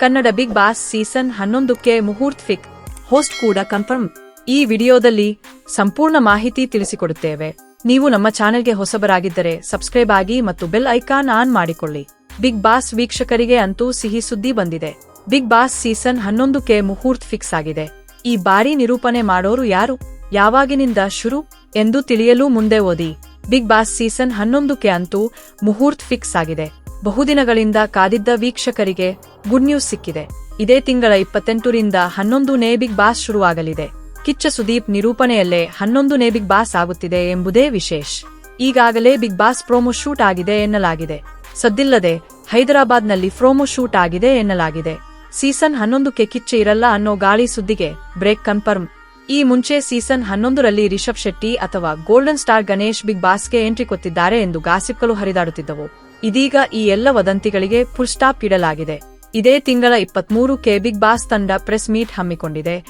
Kannada big boss season ಹನ್ನೊಂದಕ್ಕೆ muhurat ಫಿಕ್. Host ಕೂಡ confirm. ಈ ವಿಡಿಯೋದಲ್ಲಿ ಸಂಪೂರ್ಣ ಮಾಹಿತಿ ತಿಳಿಸಿಕೊಡುತ್ತೇವೆ. ನೀವು ನಮ್ಮ ಚಾನೆಲ್ಗೆ ಹೊಸಬರಾಗಿದ್ದರೆ ಸಬ್ಸ್ಕ್ರೈಬ್ ಆಗಿ ಮತ್ತು ಬೆಲ್ ಐಕಾನ್ ಆನ್ ಮಾಡಿಕೊಳ್ಳಿ. ಬಿಗ್ ಬಾಸ್ ವೀಕ್ಷಕರಿಗೆ ಅಂತೂ ಸಿಹಿ ಸುದ್ದಿ ಬಂದಿದೆ. ಬಿಗ್ ಬಾಸ್ ಸೀಸನ್ ಹನ್ನೊಂದಕ್ಕೆ ಮುಹೂರ್ತ್ ಫಿಕ್ಸ್ ಆಗಿದೆ. ಈ ಬಾರಿ ನಿರೂಪಣೆ ಮಾಡೋರು ಯಾರು? ಯಾವಾಗಿನಿಂದ ಶುರು? ಎಂದು ತಿಳಿಯಲು ಮುಂದೆ ಓದಿ. ಬಿಗ್ ಬಾಸ್ ಸೀಸನ್ ಹನ್ನೊಂದಕ್ಕೆ ಅಂತೂ ಮುಹೂರ್ತ್ ಫಿಕ್ಸ್ ಆಗಿದೆ. ಬಹುದಿನಗಳಿಂದ ಕಾದಿದ್ದ ವೀಕ್ಷಕರಿಗೆ ಗುಡ್ ನ್ಯೂಸ್ ಸಿಕ್ಕಿದೆ. ಇದೇ ತಿಂಗಳ ಇಪ್ಪತ್ತೆಂಟರಿಂದ ಹನ್ನೊಂದನೇ ಬಿಗ್ ಬಾಸ್ ಶುರುವಾಗಲಿದೆ. ಕಿಚ್ಚ ಸುದೀಪ್ ನಿರೂಪಣೆಯಲ್ಲೇ ಹನ್ನೊಂದನೇ ಬಿಗ್ ಬಾಸ್ ಆಗುತ್ತಿದೆ ಎಂಬುದೇ ವಿಶೇಷ. ಈಗಾಗಲೇ ಬಿಗ್ ಬಾಸ್ ಪ್ರೋಮೋ ಶೂಟ್ ಆಗಿದೆ ಎನ್ನಲಾಗಿದೆ. ಸದ್ದಿಲ್ಲದೆ ಹೈದರಾಬಾದ್ನಲ್ಲಿ ಪ್ರೋಮೋ ಶೂಟ್ ಆಗಿದೆ ಎನ್ನಲಾಗಿದೆ. ಸೀಸನ್ ಹನ್ನೊಂದಕ್ಕೆ ಕಿಚ್ಚ ಇರಲ್ಲ ಅನ್ನೋ ಗಾಳಿ ಸುದ್ದಿಗೆ ಬ್ರೇಕ್ ಕನ್ಫರ್ಮ್. ಈ ಮುಂಚೆ ಸೀಸನ್ ಹನ್ನೊಂದರಲ್ಲಿ ರಿಷಬ್ ಶೆಟ್ಟಿ ಅಥವಾ ಗೋಲ್ಡನ್ ಸ್ಟಾರ್ ಗಣೇಶ್ ಬಿಗ್ ಬಾಸ್ಗೆ ಎಂಟ್ರಿ ಕೊತ್ತಿದ್ದಾರೆ ಎಂದು ಗಾಸಿಪ್ಗಳು ಹರಿದಾಡುತ್ತಿದ್ದವು. ಇದೀಗ ಈ ಎಲ್ಲ ವದಂತಿಗಳಿಗೆ ಫುಲ್ ಸ್ಟಾಪ್ ಇಡಲಾಗಿದೆ. ಇದೇ ತಿಂಗಳ ಇಪ್ಪತ್ಮೂರಕ್ಕೆ ಬಿಗ್ ಬಾಸ್ ತಂಡ ಪ್ರೆಸ್ ಮೀಟ್ ಹಮ್ಮಿಕೊಂಡಿದೆ.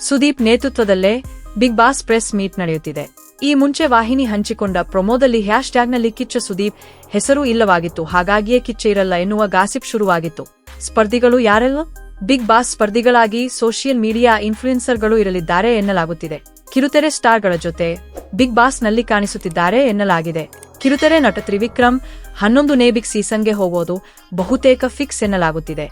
ಸುದೀಪ್ ನೇತೃತ್ವದಲ್ಲೇ ಬಿಗ್ ಬಾಸ್ ಪ್ರೆಸ್ ಮೀಟ್ ನಡೆಯುತ್ತಿದೆ. ಈ ಮುಂಚೆ ವಾಹಿನಿ ಹಂಚಿಕೊಂಡ ಪ್ರೊಮೋದಲ್ಲಿ ಹ್ಯಾಶ್ ಟ್ಯಾಗ್ನಲ್ಲಿ ಕಿಚ್ಚ ಸುದೀಪ್ ಹೆಸರು ಇಲ್ಲವಾಗಿತ್ತು. ಹಾಗಾಗಿಯೇ ಕಿಚ್ಚ ಇರಲ್ಲ ಎನ್ನುವ ಗಾಸಿಪ್ ಶುರುವಾಗಿತ್ತು. ಸ್ಪರ್ಧಿಗಳು ಯಾರೆಲ್ಲ? ಬಿಗ್ ಬಾಸ್ ಸ್ಪರ್ಧಿಗಳಾಗಿ ಸೋಷಿಯಲ್ ಮೀಡಿಯಾ ಇನ್ಫ್ಲೂಯೆನ್ಸರ್ಗಳು ಇರಲಿದ್ದಾರೆ ಎನ್ನಲಾಗುತ್ತಿದೆ. ಕಿರುತೆರೆ ಸ್ಟಾರ್ಗಳ ಜೊತೆ ಬಿಗ್ ಬಾಸ್ನಲ್ಲಿ ಕಾಣಿಸುತ್ತಿದ್ದಾರೆ ಎನ್ನಲಾಗಿದೆ. ಕಿರುತೆರೆ ನಟ ತ್ರಿವಿಕ್ರಮ್, ಹನ್ನೊಂದು ನೇ ಬಿಗ್ ಸೀಸನ್ಗೆ ಹೋಗೋದು ಬಹುತೇಕ ಫಿಕ್ಸ್ ಎನ್ನಲಾಗುತ್ತಿದೆ.